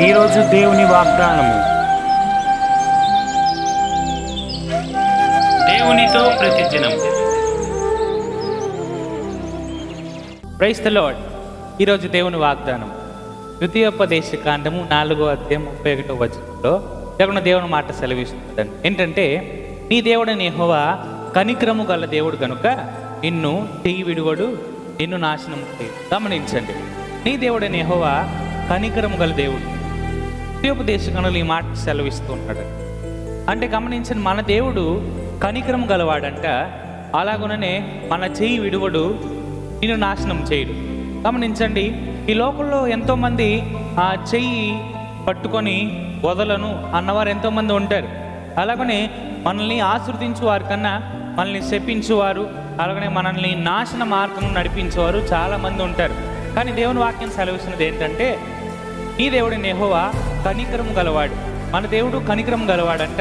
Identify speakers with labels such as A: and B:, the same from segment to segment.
A: ఈరోజు దేవుని వాగ్దానము. దేవునితో ప్రతిదినం.
B: ప్రైస్ ద లార్డ్ ఈరోజు దేవుని వాగ్దానం. ద్వితీయోపదేశ కాండము నాలుగో అధ్యాయం ముప్పై ఒకటో వచనంలో దేవుని దేవుని మాట సెలవిస్తుందండి ఏంటంటే నీ దేవుడని యెహోవా కనిక్రము గల దేవుడు గనుక నిన్ను చెయ్యి విడువడు నిన్ను నాశనం గమనించండి. నీ దేవుడని యెహోవా కనికరము గల దేవుడు ద్వితీయోపదేశ ఈ మాట సెలవిస్తూ ఉంటాడు అంటే గమనించిన మన దేవుడు కనికరం గలవాడంట. అలాగుననే మన చెయ్యి విడువడు నేను నాశనం చేయడు. గమనించండి ఈ లోకంలో ఎంతోమంది ఆ చెయ్యి పట్టుకొని వదలను అన్నవారు ఎంతోమంది ఉంటారు. అలాగనే మనల్ని ఆశ్రదించు వారి కన్నా మనల్ని శపించేవారు అలాగనే మనల్ని నాశన మార్గం నడిపించేవారు చాలామంది ఉంటారు. కానీ దేవుని వాక్యం సెలవిస్తున్నది ఏంటంటే ఈ దేవుడు నెహోవా కనికరం గలవాడు. మన దేవుడు కనికరం గలవాడంట.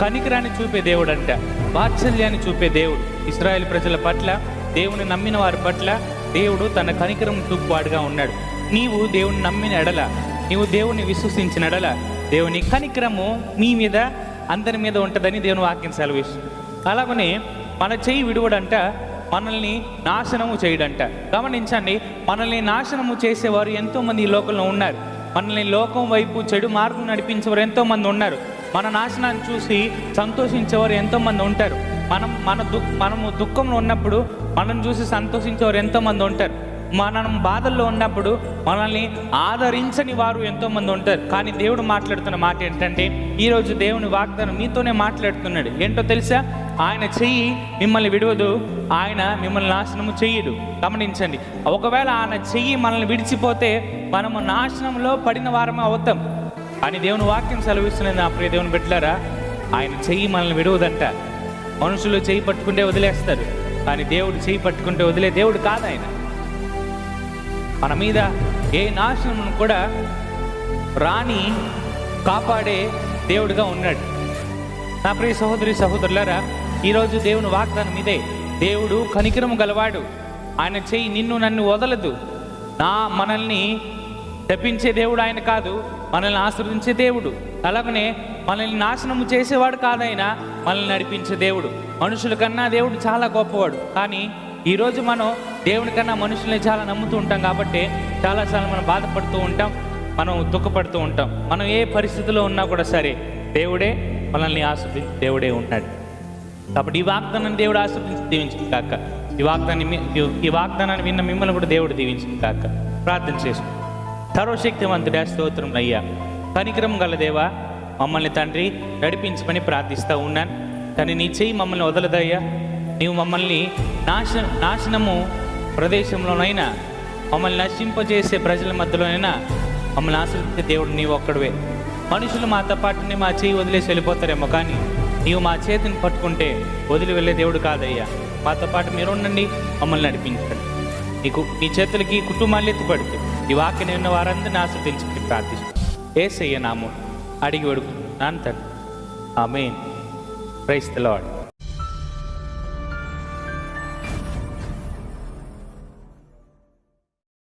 B: కనికరాన్ని చూపే దేవుడంట. వాత్సల్యాన్ని చూపే దేవుడు. ఇస్రాయేల్ ప్రజల పట్ల దేవుని నమ్మిన వారి పట్ల దేవుడు తన కనికరం చూపువాడుగా ఉన్నాడు. నీవు దేవుని నమ్మిన ఎడల నీవు దేవుని విశ్వసించిన ఎడల దేవుని కనికరము మీ మీద అందరి మీద ఉంటుందని దేవుని వాక్యం సెలవిస్తుంది. అలాగనే మన చెయ్యి విడువడంట మనల్ని నాశనము చేయడంట. గమనించండి మనల్ని నాశనము చేసేవారు ఎంతోమంది ఈ లోకంలో ఉన్నారు. మనల్ని లోకం వైపు చెడు మార్గం నడిపించేవారు ఎంతోమంది ఉన్నారు. మన నాశనాన్ని చూసి సంతోషించేవారు ఎంతోమంది ఉంటారు. మనం మన దుఃఖ మనము దుఃఖంలో ఉన్నప్పుడు మనం చూసి సంతోషించేవారు ఎంతోమంది ఉంటారు. మనం బాధల్లో ఉన్నప్పుడు మనల్ని ఆదరించని వారు ఎంతోమంది ఉంటారు. కానీ దేవుడు మాట్లాడుతున్న మాట ఏంటంటే ఈరోజు దేవుని వాగ్దానం మీతోనే మాట్లాడుతున్నాడు. ఏంటో తెలుసా? ఆయన చెయ్యి మిమ్మల్ని విడవదు ఆయన మిమ్మల్ని నాశనము చెయ్యడు. గమనించండి. ఒకవేళ ఆయన చెయ్యి మనల్ని విడిచిపోతే మనము నాశనంలో పడిన వారమే అవుతాం. అని దేవుని వాక్యం సెలవిస్తున్నది నా ప్రియ దేవుని బిడ్డలారా ఆయన చెయ్యి మనల్ని విడవదంట. మనుషులు చెయ్యి పట్టుకుంటే వదిలేస్తారు. కానీ దేవుడు చెయ్యి పట్టుకుంటే వదిలే దేవుడు కాదు ఆయన. మన మీద ఏ నాశనం కూడా రాని కాపాడే దేవుడిగా ఉన్నాడు. నా ప్రియ సహోదరి సహోదరులారా ఈరోజు దేవుని వాగ్దానం ఇదే. దేవుడు కనికరము గలవాడు. ఆయన చెయ్యి నిన్ను నన్ను వదలదు. నా మనల్ని తప్పించే దేవుడు ఆయన కాదు. మనల్ని ఆశ్రదించే దేవుడు. అలాగనే మనల్ని నాశనము చేసేవాడు కాదైనా మనల్ని నడిపించే దేవుడు. మనుషుల కన్నా దేవుడు చాలా గొప్పవాడు. కానీ ఈరోజు మనం దేవుని కన్నా మనుషుల్ని చాలా నమ్ముతూ ఉంటాం కాబట్టి చాలాసార్లు మనం బాధపడుతూ ఉంటాం మనం దుఃఖపడుతూ ఉంటాం. మనం ఏ పరిస్థితిలో ఉన్నా కూడా సరే దేవుడే మనల్ని ఆశ్రదించి దేవుడే ఉన్నాడు కాబట్టి ఈ వాగ్దానాన్ని దేవుడు ఆశ్రదించి దీవించింది కాక ఈ వాగ్దాన్ని ఈ వాగ్దానాన్ని విన్న మిమ్మల్ని కూడా దేవుడు దీవించింది కాక ప్రార్థన చేసుకుంటాం సర్వశక్తివంతుడా స్తోత్రం అయ్యా. కనికరం గల దేవా మమ్మల్ని తండ్రి నడిపించమని ప్రార్థిస్తూ ఉన్నాను. కానీ నీ చెయ్యి మమ్మల్ని వదలదయ్యా. నీవు మమ్మల్ని నాశ నాశనము ప్రదేశంలోనైనా మమ్మల్ని నశింపజేసే ప్రజల మధ్యలోనైనా మమ్మల్ని ఆశ్రయించే దేవుడు నీవు ఒక్కడవే. మనుషులు మాతో పాటుని మా చేయి వదిలేసి వెళ్ళిపోతారేమో కానీ నీవు మా చేతిని పట్టుకుంటే వదిలి వెళ్ళే దేవుడు కాదయ్యా. మాతో పాటు మీరు ఉండండి మమ్మల్ని నడిపించండి. నీకు నీ చేతులకి కుటుంబాన్ని ఎత్తుపడితే ఈ వాక్యం ఉన్న వారందరినీ ఆశ్రదించి ప్రార్థిస్తాను ఏసయ్య నాము అడిగి అడుగుతున్నాను తండ్రి. ఆమెన్. Price the